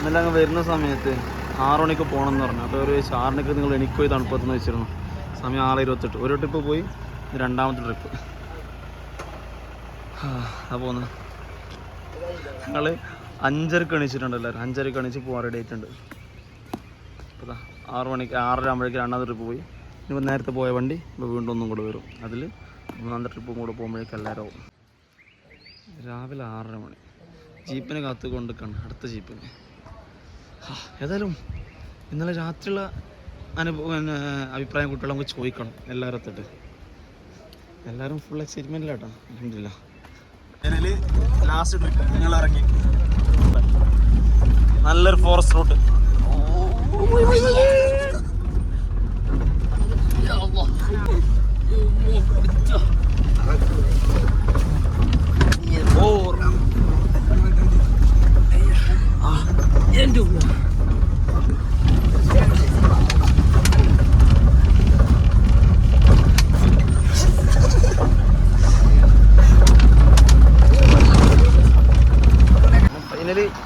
ഇന്നലെ അങ്ങ് വരുന്ന സമയത്ത് ആറു മണിക്ക് പോകണം എന്ന് പറഞ്ഞു. അപ്പോൾ ഒരു മണിക്ക് നിങ്ങൾ എനിക്ക് പോയി തണുപ്പത്തെന്ന് വെച്ചിരുന്നു. സമയം ആറ് ഇരുപത്തെട്ട്. ഒരു ട്രിപ്പ് പോയി രണ്ടാമത്തെ ട്രിപ്പ് ആ പോന്ന് ഞങ്ങൾ അഞ്ചരക്ക് എണീച്ചിട്ടുണ്ട് എല്ലാവരും. അഞ്ചരക്ക് എണീച്ച് പോകാൻ റെഡി ആയിട്ടുണ്ട്. അപ്പോൾ ആറ് മണിക്ക് ആറര ആകുമ്പോഴേക്ക് രണ്ടാമത്തെ ട്രിപ്പ് പോയി. ഇനിയിപ്പോൾ നേരത്തെ പോയ വണ്ടി ഇപ്പോൾ വീണ്ടും ഒന്നും കൂടെ വരും. അതിൽ മൂന്നാമത്തെ ട്രിപ്പും കൂടെ പോകുമ്പോഴേക്കും എല്ലാവരും ആവും. രാവിലെ ആറര മണി. ജീപ്പിനെ കാത്തുകൊണ്ട് കണ്ട് അടുത്ത ജീപ്പിന്. ഏതായാലും ഇന്നലെ രാത്രിയുള്ള അനുഭവം അഭിപ്രായം കുട്ടികളെ നമുക്ക് ചോദിക്കണം എല്ലാവരും തൊട്ട് എല്ലാവരും ഫുൾ എക്സൈറ്റ്മെന്റിലാട്ടോ അലഹമില്ല ലാസ്റ്റ് ട്രിപ്പ് നിങ്ങൾ ഇറങ്ങി നല്ലൊരു ഫോറസ്റ്റ് റൂട്ട്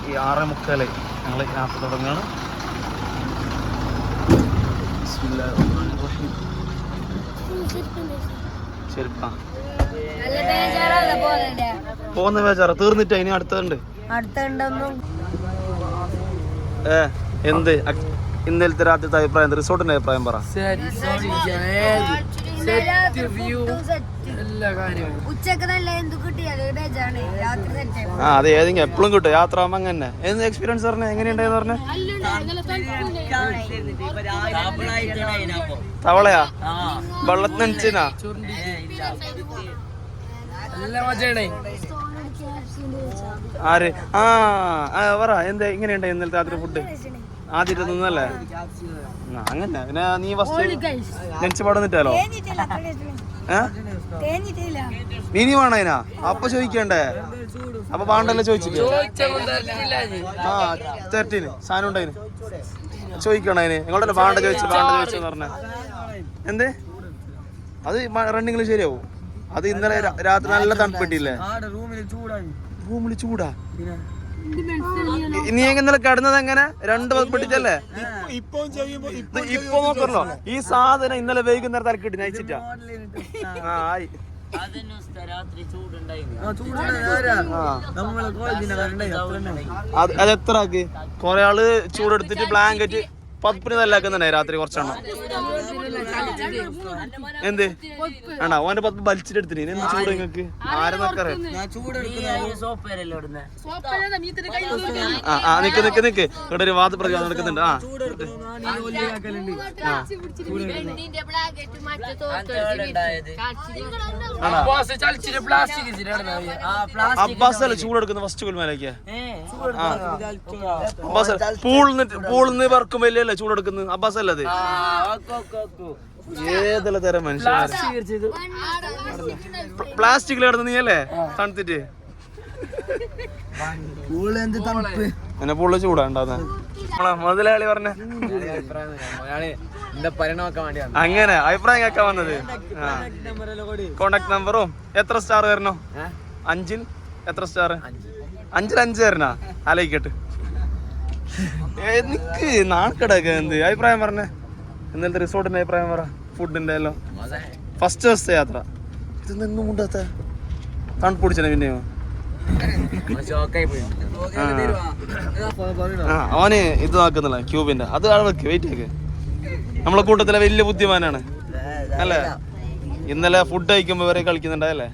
ഈ ആറ് മുക്കാൽ ഞങ്ങൾ യാത്ര തുടങ്ങുകയാണ്. പോന്ന പോകുന്ന ബേജാറ. തീർന്നിട്ട് ഇനി അടുത്തുണ്ട് ഏ എന്ത്? ഇന്നലത്തെ രാത്രിത്തെ അഭിപ്രായം റിസോർട്ടിന്റെ അഭിപ്രായം പറ. ഉച്ചയ്ക്ക് നല്ല എന്ത് കിട്ടിയാലും ബേജാണ്. രാത്രി സെറ്റ് ആ അത് ഏതെങ്കിലും എപ്പോഴും കിട്ടും. യാത്ര ആകുമ്പോൾ അങ്ങനെ. എന്ത് എക്സ്പീരിയൻസ് പറഞ്ഞ? എങ്ങനെയുണ്ടായെന്ന് പറഞ്ഞ? തവളയാ? വെള്ളത്തിന് നനച്ചിനാ ആര്? ആ പറ. എന്താ എങ്ങനെയുണ്ട് ഇന്നലത്തെ രാത്രി ഫുഡ് ആദ്യത്തെ നിന്നല്ലേ അങ്ങനെ. പിന്നെ നീ ഫസ്റ്റ് ജനിച്ച പാടെ നിറ്റാലോ വേണോ അതിനാ? അപ്പൊ ചോദിക്കണ്ടേ? അപ്പൊ പാണ്ടല്ലേ ചോദിച്ചില്ലേ ആ തേർട്ടീന് സാധനം ഉണ്ടായിന് ചോദിക്കണം അതിന്? നിങ്ങളുടെ പാണ്ട ചോദിച്ചു പാണ്ട ചോദിച്ചു പറഞ്ഞ. എന്ത്? അത് റണ്ണിങ്ങിൽ ശരിയാവും. അത് ഇന്നലെ രാത്രി നല്ല തണുപ്പിട്ടില്ലേ റൂമിൽ ചൂടാ? നീ ഇങ്ങനെ കിടന്നത് എങ്ങനെ? രണ്ട് പൊട്ടിച്ചല്ലേ? ഇത് ഇപ്പൊ നോക്കണല്ലോ ഈ സാധനം ഇന്നലെ വൈകുന്നേരം തലക്കിട്ട് നയിച്ചിട്ടാ. ആ ആയി. അതെത്ര അത് അത് എത്ര ആക്ക്? കൊറേ ആൾ ചൂടെടുത്തിട്ട് ബ്ലാങ്കറ്റ് പപ്പിന് നല്ലാക്കുന്നുണ്ടായി രാത്രി കുറച്ചെണ്ണം. എന്ത്? ആണോ? ഓന്റെ പത്ത് വലിച്ചിട്ട് എടുത്തിട്ട് എന്ത് ചൂട് നിങ്ങക്ക്? ആരെന്നൊക്കെ ആ ആ നിക്ക് നിക്ക് നിക്ക്. ഇവിടെ ഒരു വാദ പ്രതിവാദം നടക്കുന്നുണ്ട്. ആ. അബ്ബാസ് ചൂട് ചൂടെടുക്കുന്ന ഫസ്റ്റ് കുൽമാലേക്ക്? അബ്ബാസ് പൂളിന്ന് പൂളിന്ന് പറക്കുമ്പോ അല്ലേ ചൂടെടുക്കുന്നത് അബ്ബാസ് അല്ലേ അത്? ഏതെല്ലാം തരം മനുഷ്യൻ പ്ലാസ്റ്റിക്കിൽ കിടന്ന് നീ അല്ലേ തണുത്തിട്ട് എന്നെ പുള്ള ചൂടാണ്ടാന്ന്. മുതലാളി പറഞ്ഞ. അങ്ങനെ അഭിപ്രായം കേൾക്കാൻ വന്നത്. കോണ്ടാക്ട് നമ്പറും എത്ര സ്റ്റാർ തരണോ അഞ്ചിൽ എത്ര സ്റ്റാർ അഞ്ചിൽ അഞ്ച് തരണ ആലോചിക്കട്ടെ. എനിക്ക് നാണക്കെടൊക്കെ എന്ത്? അഭിപ്രായം പറഞ്ഞേ. ഇന്നലത്തെ റിസോർട്ടിന്റെ അഭിപ്രായം പറ. ഫുഡിന്റെ എല്ലാം. ഫസ്റ്റ് ദിവസത്തെ യാത്ര. ഇതൊന്നും എന്നും കൊണ്ടാത്ത തണുപ്പ് പിടിച്ചനെ പിന്നെയോ? അവന് ഇത് നോക്കുന്നില്ല ക്യൂബിന്റെ. അത് വെക്ക് വെയിറ്റ് ആക്ക് നമ്മളെ കൂട്ടത്തിലെ വലിയ ബുദ്ധിമാനാണ്. അല്ലേ? ഇന്നലെ ഫുഡ് കഴിക്കുമ്പോ വരെ കളിക്കുന്നുണ്ടല്ലേ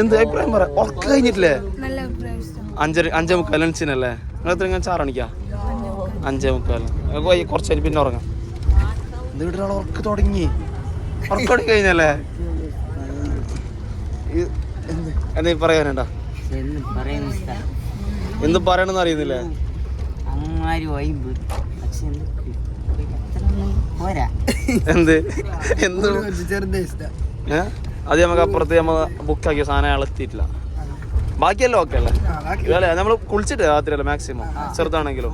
എന്ത് അഭിപ്രായം പറ? ഉറക്കം കഴിഞ്ഞിട്ടില്ലേ? അഞ്ചര അഞ്ചേ മുക്കാൽ ലഞ്ചിനല്ലേ നിങ്ങൾ എത്ര ഞാൻ ചാറണിക്കാ? അഞ്ചേ മുക്കാൽ കുറച്ച് നേരം പിന്നെ ഉറങ്ങാം. ഇത് ഉറക്ക് ഉറക്കം തുടങ്ങി. ഉറക്കം തുടങ്ങി കഴിഞ്ഞല്ലേ? എന്താ? പറയാനുണ്ടാ? എന്ത് പറയണെന്ന് അറിയുന്നില്ലേ? എന്ത് എന്ത്? അത് നമുക്ക് അപ്പുറത്ത് നമ്മ ബുക്കാക്കിയ സാധനം അയാൾ എത്തിയിട്ടില്ല. ബാക്കിയെല്ലാം ഓക്കെ അല്ലേ? നമ്മൾ നമ്മൾ കുളിച്ചിട്ട് രാത്രിയല്ല മാക്സിമം ചെറുതാണെങ്കിലും.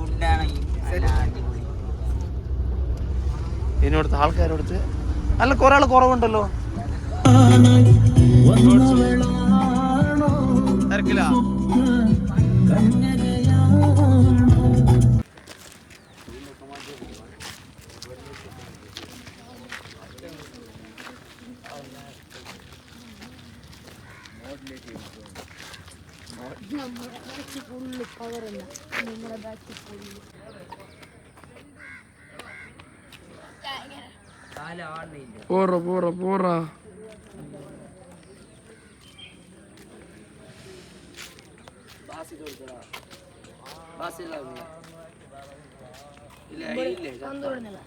ഇതിനടുത്ത് ആൾക്കാരോടുത്ത് അല്ല കുറെ ആൾ കുറവുണ്ടല്ലോ. തിരക്കില്ല നമ്മുടെ ബാക്കി ഫുള്ള് പവറല്ല നിങ്ങളുടെ ബാക്കി ഫുള്ള് പോറ പോറ പോറ. ഇല്ല വിടുന്നില്ല